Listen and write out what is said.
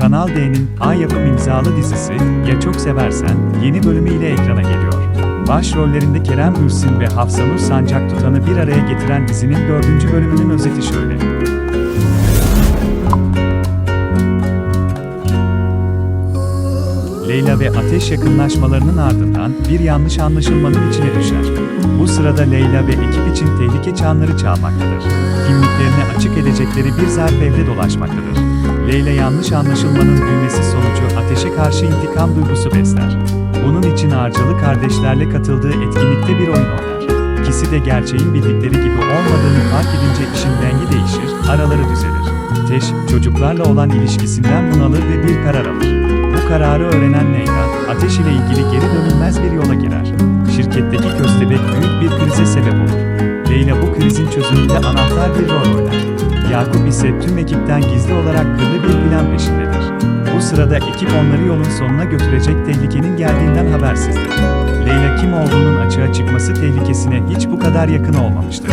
Kanal D'nin A Yapım imzalı dizisi Ya Çok Seversen yeni bölümüyle ekrana geliyor. Başrollerinde Kerem Bürsin ve Hafsanur Sancak Tutan'ı bir araya getiren dizinin dördüncü bölümünün özeti şöyle. Leyla ve Ateş yakınlaşmalarının ardından bir yanlış anlaşılmanın içine düşer. Sırada Leyla ve ekip için tehlike çanları çalmaktadır. Kimliklerini açık edecekleri bir zarf evde dolaşmaktadır. Leyla yanlış anlaşılmanın büyümesi sonucu Ateş'e karşı intikam duygusu besler. Bunun için Arcalı kardeşlerle katıldığı etkinlikte bir oyun oynar. İkisi de gerçeğin bildikleri gibi olmadığını fark edince işin rengi değişir, araları düzelir. Teş, çocuklarla olan ilişkisinden bunalır ve bir karar alır. Bu kararı öğrenen Leyla, ateş ile ilgili geri dönülmez bir yola çözümünde anahtar bir rol oynar. Yakup ise tüm ekipten gizli olarak kırlı bir plan peşindedir. Bu sırada ekip onları yolun sonuna götürecek tehlikenin geldiğinden habersizdir. Leyla kim olduğunun açığa çıkması tehlikesine hiç bu kadar yakın olmamıştır.